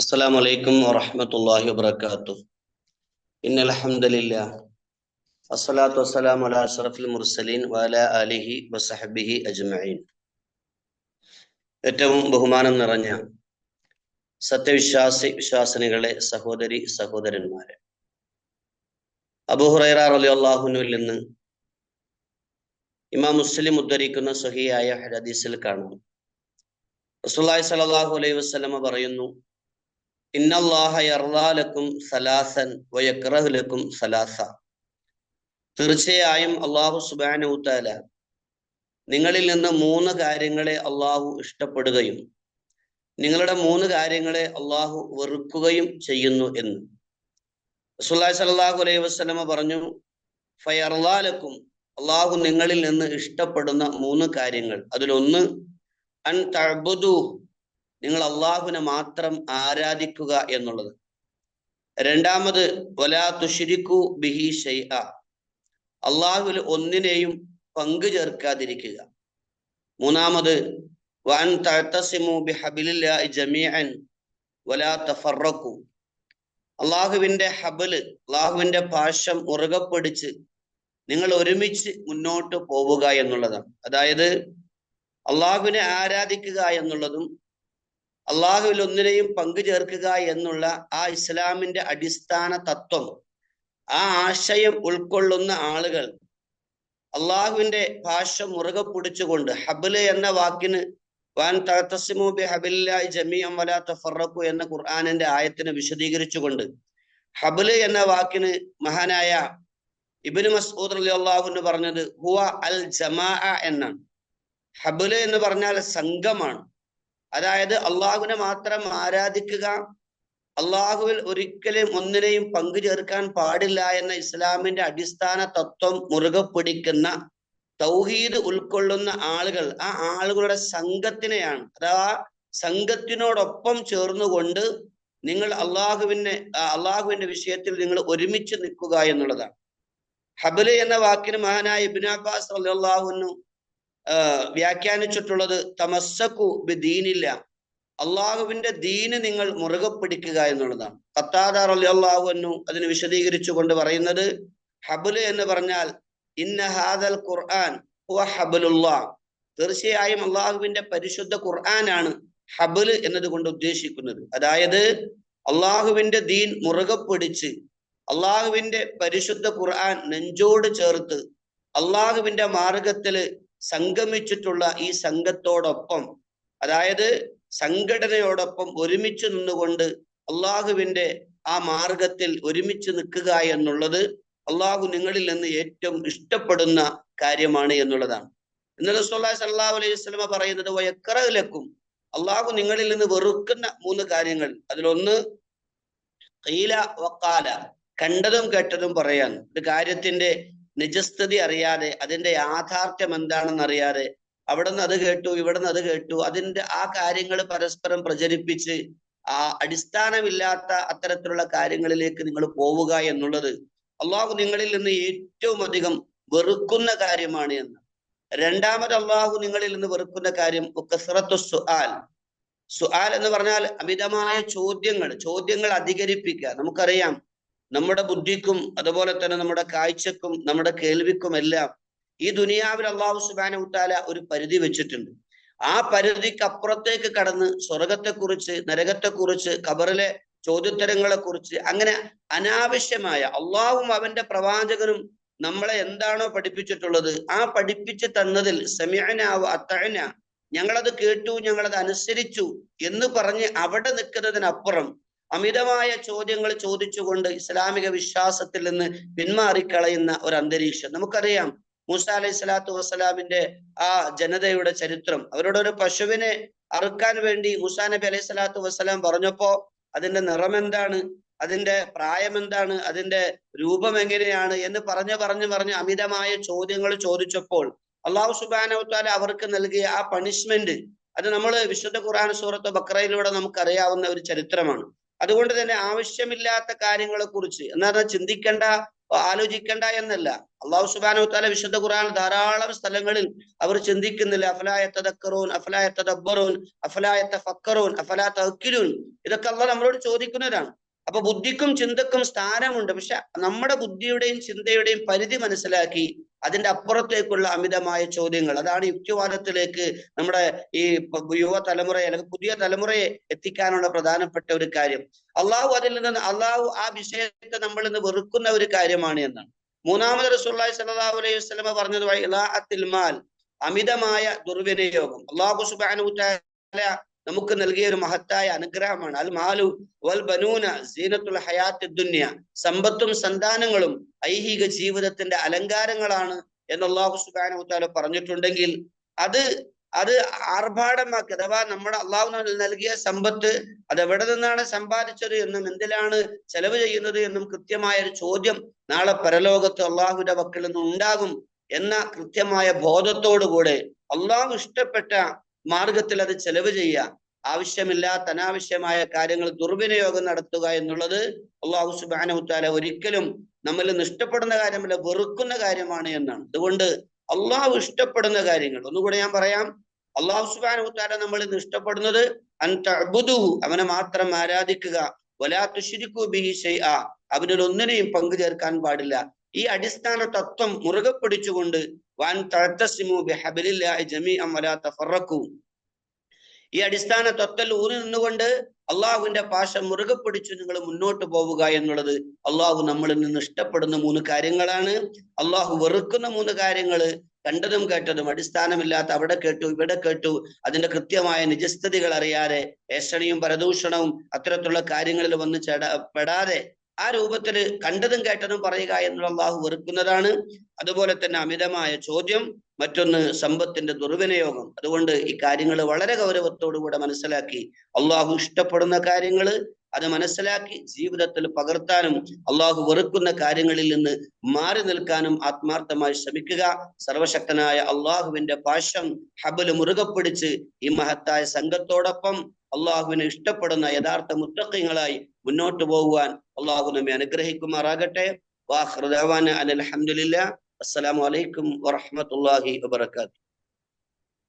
السلام عليكم ورحمة الله وبركاته إن الحمد لله الصلاة والسلام على أشرف المرسلين وعلى آله وصحبه أجمعين ഏറ്റവും ബഹുമാനം നിറഞ്ഞ സത്യവിശ്വാസി വിശ്വാസിനികളെ സഹോദരി സഹോദരന്മാരെ അബുഹുറൈറ റളിയല്ലാഹുവിൽ നിന്ന് ഇമാം മുസ്ലിം ഉദ്ധരിക്കുന്ന സഹിയായ ഹദീസിൽ കാണാം റസൂലുള്ളാഹി സ്വല്ലല്ലാഹു അലൈഹി വസല്ലമ പറയുന്നു ഇന്നല്ലാഹ സലാസൻ സലാസ. തീർച്ചയായും അള്ളാഹു സുബ്ഹാനഹു തആല നിങ്ങളിൽ നിന്ന് മൂന്ന് കാര്യങ്ങളെ അള്ളാഹു ഇഷ്ടപ്പെടുകയും നിങ്ങളുടെ മൂന്ന് കാര്യങ്ങളെ അള്ളാഹു വെറുക്കുകയും ചെയ്യുന്നു എന്ന്. റസൂലുള്ളാഹി സ്വല്ലല്ലാഹു അലൈഹി വസ്ലമ പറഞ്ഞു ഫയർലാലക്കും അള്ളാഹു നിങ്ങളിൽ നിന്ന് ഇഷ്ടപ്പെടുന്ന മൂന്ന് കാര്യങ്ങൾ. അതിലൊന്ന് അൻ തഅബുദു നിങ്ങൾ അള്ളാഹുവിനെ മാത്രം ആരാധിക്കുക എന്നുള്ളത്. രണ്ടാമത് വലാ തുഷിരിക്കു ബിഹി ഷൈഅ. അള്ളാഹുവിൽ ഒന്നിനെയും പങ്കു ചേർക്കാതിരിക്കുക. മൂന്നാമത് വൻ തഴത്തസിമു ബിഹബിലില്ലാഹി ജമീഅൻ വലാ തഫറഖു. അള്ളാഹുവിന്റെ ഹബൽ അള്ളാഹുവിന്റെ പാശം മുറുകെ പിടിച്ച് നിങ്ങൾ ഒരുമിച്ച് മുന്നോട്ട് പോവുക എന്നുള്ളതാണ്. അതായത് അള്ളാഹുവിനെ ആരാധിക്കുക എന്നുള്ളതും അള്ളാഹുവിൽ ഒന്നിനെയും പങ്കു ചേർക്കുക എന്നുള്ള ആ ഇസ്ലാമിന്റെ അടിസ്ഥാന തത്വം ആ ആശയം ഉൾക്കൊള്ളുന്ന ആളുകൾ അള്ളാഹുവിന്റെ ഭാഷ മുറുകെ പിടിച്ചുകൊണ്ട് ഹബിൽ എന്ന വാക്കിന് വാൻ ജമീഅം വലാ തഫറഖു എന്ന ഖുർആാനിന്റെ ആയത്തിനെ വിശദീകരിച്ചുകൊണ്ട് ഹബിൽ എന്ന വാക്കിന് മഹാനായ ഇബിന് മസ്ഊദ് അലി അള്ളാഹുന്ന് പറഞ്ഞത് ഹുവ അൽ ജമാ എന്നാണ്. ഹബിൽ എന്ന് പറഞ്ഞാൽ സംഘമാണ്. അതായത് അള്ളാഹുവിനെ മാത്രം ആരാധിക്കുക അള്ളാഹുവിൽ ഒരിക്കലും ഒന്നിനെയും പങ്കു ചേർക്കാൻ പാടില്ല എന്ന ഇസ്ലാമിന്റെ അടിസ്ഥാന തത്വം മുറുകെ പിടിക്കുന്ന തൗഹീദ് ഉൾക്കൊള്ളുന്ന ആളുകൾ ആ ആളുകളുടെ സംഘത്തിനെയാണ്. അഥവാ സംഘത്തിനോടൊപ്പം ചേർന്നുകൊണ്ട് നിങ്ങൾ അള്ളാഹുവിനെ അള്ളാഹുവിന്റെ വിഷയത്തിൽ നിങ്ങൾ ഒരുമിച്ച് നിൽക്കുക എന്നുള്ളതാണ്. ഹബൽ എന്ന വാക്കിന് മഹാനായ ഇബിൻ അബ്ബാസ് അള്ളാഹുന്നു വ്യാഖ്യാനിച്ചിട്ടുള്ളത് തമസ്സക്കു ദീനില്ല അള്ളാഹുവിന്റെ ദീന് നിങ്ങൾ മുറുകെ പിടിക്കുക എന്നുള്ളതാണ്. കത്താദാർ അലി അള്ളാഹുന്നു അതിന് വിശദീകരിച്ചു കൊണ്ട് പറയുന്നത് ഹബുൽ എന്ന് പറഞ്ഞാൽ ഇന്ന ഹാദൽ ഖുർആൻ ഹബലുല്ലാ തീർച്ചയായും അള്ളാഹുവിന്റെ പരിശുദ്ധ ഖുർആനാണ് ഹബൽ എന്നതുകൊണ്ട് ഉദ്ദേശിക്കുന്നത്. അതായത് അള്ളാഹുവിന്റെ ദീൻ മുറുകെ പിടിച്ച് അള്ളാഹുവിന്റെ പരിശുദ്ധ ഖുർആൻ നെഞ്ചോട് ചേർത്ത് അള്ളാഹുവിന്റെ മാർഗത്തിൽ സംഗമിച്ചിട്ടുള്ള ഈ സംഘത്തോടൊപ്പം അതായത് സംഘടനയോടൊപ്പം ഒരുമിച്ച് നിന്നുകൊണ്ട് അള്ളാഹുവിന്റെ ആ മാർഗത്തിൽ ഒരുമിച്ച് നിൽക്കുക എന്നുള്ളത് അള്ളാഹു നിങ്ങളിൽ നിന്ന് ഏറ്റവും ഇഷ്ടപ്പെടുന്ന കാര്യമാണ് എന്നുള്ളതാണ്. ഇന്നലെ സല്ലാ അലൈഹി സ്വലമ പറയുന്നത് വയക്കറലക്കും അള്ളാഹു നിങ്ങളിൽ നിന്ന് വെറുക്കുന്ന മൂന്ന് കാര്യങ്ങൾ. അതിലൊന്ന് കീല വക്കാല കണ്ടതും കേട്ടതും പറയാൻ. ഒരു കാര്യത്തിന്റെ നിജസ്ഥിതി അറിയാതെ അതിന്റെ യാഥാർത്ഥ്യം എന്താണെന്ന് അറിയാതെ അവിടെ നിന്ന് അത് കേട്ടു ഇവിടെ നിന്ന് അത് കേട്ടു അതിന്റെ ആ കാര്യങ്ങൾ പരസ്പരം പ്രചരിപ്പിച്ച് ആ അടിസ്ഥാനമില്ലാത്ത അത്തരത്തിലുള്ള കാര്യങ്ങളിലേക്ക് നിങ്ങൾ പോവുക എന്നുള്ളത് അള്ളാഹു നിങ്ങളിൽ നിന്ന് ഏറ്റവും അധികം വെറുക്കുന്ന കാര്യമാണ് എന്ന്. രണ്ടാമത് അള്ളാഹു നിങ്ങളിൽ നിന്ന് വെറുക്കുന്ന കാര്യം സുആൽ. സുആൽ എന്ന് പറഞ്ഞാൽ അമിതമായ ചോദ്യങ്ങൾ ചോദ്യങ്ങൾ അധികരിപ്പിക്കുക. നമുക്കറിയാം നമ്മുടെ ബുദ്ധിക്കും അതുപോലെ തന്നെ നമ്മുടെ കാഴ്ചക്കും നമ്മുടെ കേൾവിക്കും എല്ലാം ഈ ദുനിയാവിൽ അള്ളാഹു സുബാന ഉത്താല ഒരു പരിധി വെച്ചിട്ടുണ്ട്. ആ പരിധിക്ക് അപ്പുറത്തേക്ക് കടന്ന് സ്വർഗത്തെക്കുറിച്ച് നരകത്തെക്കുറിച്ച് ഖബറിലെ ചോദ്യോത്തരങ്ങളെ കുറിച്ച് അങ്ങനെ അനാവശ്യമായ അള്ളാഹും അവന്റെ പ്രവാചകനും നമ്മളെ എന്താണോ പഠിപ്പിച്ചിട്ടുള്ളത് ആ പഠിപ്പിച്ച് തന്നതിൽ സമയനാവ് അത്തഴന ഞങ്ങളത് കേട്ടു ഞങ്ങളത് അനുസരിച്ചു എന്ന് പറഞ്ഞ് അവിടെ നിൽക്കുന്നതിനപ്പുറം അമിതമായ ചോദ്യങ്ങൾ ചോദിച്ചുകൊണ്ട് ഇസ്ലാമിക വിശ്വാസത്തിൽ നിന്ന് പിന്മാറിക്കളയുന്ന ഒരു അന്തരീക്ഷം. നമുക്കറിയാം മൂസ അലൈഹി സ്വലാത്തു വസ്സലാമിന്റെ ആ ജനതയുടെ ചരിത്രം. അവരുടെ ഒരു പശുവിനെ അറുക്കാൻ വേണ്ടി മൂസാ നബി അലൈഹി സ്വലാത്തു വസ്സലാം പറഞ്ഞപ്പോ അതിന്റെ നിറം എന്താണ്? അതിന്റെ പ്രായം എന്താണ്? അതിന്റെ രൂപം എങ്ങനെയാണ്? എന്ന് പറഞ്ഞു പറഞ്ഞു പറഞ്ഞ് അമിതമായ ചോദ്യങ്ങൾ ചോദിച്ചപ്പോൾ അള്ളാഹു സുബാനവത്താല അവർക്ക് നൽകിയ ആ പണിഷ്മെന്റ് അത് നമ്മൾ വിശുദ്ധ ഖുർആൻ സൂറത്ത് ബക്രയിലൂടെ നമുക്കറിയാവുന്ന ഒരു ചരിത്രമാണ്. അതുകൊണ്ട് തന്നെ ആവശ്യമില്ലാത്ത കാര്യങ്ങളെ കുറിച്ച് എന്നാൽ ചിന്തിക്കേണ്ട ആലോചിക്കണ്ട എന്നല്ല. അള്ളാഹു സുബാനു താല വിശുദ്ധ ഖുർആൻ ധാരാളം സ്ഥലങ്ങളിൽ അവർ ചിന്തിക്കുന്നില്ല. അഫലായ തദക്കറൂൻ അഫലായ തദബ്ബറൂൻ അഫലായ തഫക്കറൂൻ ഇതൊക്കെ അള്ളാഹ് നമ്മളോട് ചോദിക്കുന്നവരാണ്. അപ്പൊ ബുദ്ധിക്കും ചിന്തക്കും സ്ഥാനമുണ്ട്. പക്ഷെ നമ്മുടെ ബുദ്ധിയുടെയും ചിന്തയുടെയും പരിധി മനസ്സിലാക്കി അതിന്റെ അപ്പുറത്തേക്കുള്ള അമിതമായ ചോദ്യങ്ങൾ. അതാണ് യുക്തിവാദത്തിലേക്ക് നമ്മുടെ ഈ യുവ തലമുറയെ അല്ലെങ്കിൽ പുതിയ തലമുറയെ എത്തിക്കാനുള്ള പ്രധാനപ്പെട്ട ഒരു കാര്യം. അള്ളാഹു അതിൽ നിന്ന് അള്ളാഹു ആ വിഷയത്തെ നമ്മൾ ഇന്ന് വെറുക്കുന്ന ഒരു കാര്യമാണ് എന്നാണ്. മൂന്നാമത് റസൂള്ളി സല്ലാ അലൈഹി വസ്ലമ പറഞ്ഞത് ഇലാഅത്തിൽ മാൽ അമിതമായ ദുർവിനിയോഗം. അള്ളാഹു സുബ്ഹാനഹു തആല നമുക്ക് നൽകിയ ഒരു മഹത്തായ അനുഗ്രഹമാണ്. അൽ മാലു വൽ ബനൂന സീനത്തുൽ ഹയാത്ത് ദുന്യ സമ്പത്തും സന്താനങ്ങളും ഐഹിക ജീവിതത്തിന്റെ അലങ്കാരങ്ങളാണ് എന്ന് അള്ളാഹു സുബ്ഹാനഹു തആല പറഞ്ഞിട്ടുണ്ടെങ്കിൽ അത് അത് ആർഭാടമാക്കി അഥവാ നമ്മുടെ അള്ളാഹു നൽകിയ സമ്പത്ത് അത് എവിടെ നിന്നാണ് സമ്പാദിച്ചത് എന്നും എന്തിലാണ് ചെലവ് ചെയ്യുന്നത് എന്നും കൃത്യമായ ഒരു ചോദ്യം നാളെ പരലോകത്ത് അള്ളാഹുവിന്റെ വക്കിൽ നിന്ന് ഉണ്ടാകും എന്ന കൃത്യമായ ബോധത്തോടുകൂടെ അള്ളാഹു ഇഷ്ടപ്പെട്ട മാർഗത്തിൽ അത് ചെലവ് ചെയ്യുക. ആവശ്യമില്ലാത്ത അനാവശ്യമായ കാര്യങ്ങൾ ദുർവിനിയോഗം നടത്തുക എന്നുള്ളത് അള്ളാഹു സുബാനഹുത്താല ഒരിക്കലും നിന്ന് ഇഷ്ടപ്പെടുന്ന കാര്യമല്ല വെറുക്കുന്ന കാര്യമാണ് എന്നാണ്. അതുകൊണ്ട് അള്ളാഹു ഇഷ്ടപ്പെടുന്ന കാര്യങ്ങൾ ഒന്നുകൂടെ ഞാൻ പറയാം. അള്ളാഹു സുബാനഹുത്താല നമ്മളിൽ നിന്ന് ഇഷ്ടപ്പെടുന്നത് അൻതഅ്ബുദുഹു അവനെ മാത്രം ആരാധിക്കുക. വലാ തുശ്രിക്കു ബിഹി അവനിൽ ഒന്നിനെയും പങ്കു ചേർക്കാൻ പാടില്ല. ഈ അടിസ്ഥാന തത്വം മുറുകെ പിടിച്ചുകൊണ്ട് വാൻ തഴത്തസിമു ബിഹബിലില്ലാഹി ജമീഅൻ വലാ തഫറഖു. ഈ അടിസ്ഥാന തൊത്തൽ ഊരി നിന്നുകൊണ്ട് അള്ളാഹുവിന്റെ പാശ മുറുകെ പിടിച്ചു നിങ്ങൾ മുന്നോട്ട് പോവുക എന്നുള്ളത് അള്ളാഹു നമ്മളിൽ നിന്ന് ഇഷ്ടപ്പെടുന്ന മൂന്ന് കാര്യങ്ങളാണ്. അള്ളാഹു വെറുക്കുന്ന മൂന്ന് കാര്യങ്ങൾ കണ്ടതും കേട്ടതും അടിസ്ഥാനമില്ലാത്ത അവിടെ കേട്ടു ഇവിടെ കേട്ടു അതിന്റെ കൃത്യമായ നിജസ്ഥിതികൾ അറിയാതെ ഏഷണിയും പരദൂഷണവും അത്തരത്തിലുള്ള കാര്യങ്ങളിൽ വന്ന് ചെട പെടാതെ ആ രൂപത്തിൽ കണ്ടതും കേട്ടതും പറയുക എന്നുള്ള അള്ളാഹു വെറുക്കുന്നതാണ്. അതുപോലെ തന്നെ അമിതമായ ചോദ്യം മറ്റൊന്ന് സമ്പത്തിന്റെ ദുർവിനിയോഗം. അതുകൊണ്ട് ഈ കാര്യങ്ങൾ വളരെ ഗൗരവത്തോടുകൂടെ മനസ്സിലാക്കി അള്ളാഹു ഇഷ്ടപ്പെടുന്ന കാര്യങ്ങൾ അത് മനസ്സിലാക്കി ജീവിതത്തിൽ പകർത്താനും അള്ളാഹു വെറുക്കുന്ന കാര്യങ്ങളിൽ നിന്ന് മാറി നിൽക്കാനും ആത്മാർത്ഥമായി ശ്രമിക്കുക. സർവശക്തനായ അള്ളാഹുവിന്റെ പാശം ഹബൽ മുറുകെ പിടിച്ച് ഈ മഹത്തായ സംഘത്തോടൊപ്പം അള്ളാഹുവിനെ ഇഷ്ടപ്പെടുന്ന യഥാർത്ഥ മുത്തക്കങ്ങളായി മുന്നോട്ട് പോകുവാൻ അള്ളാഹു നമ്മെ അനുഗ്രഹിക്കുമാറാകട്ടെ. വാഹൃദാൻ അലഹമുല്ല അസ്സലാമു അലൈക്കും വറഹമത്തല്ലാഹി വബർക്കാത്തു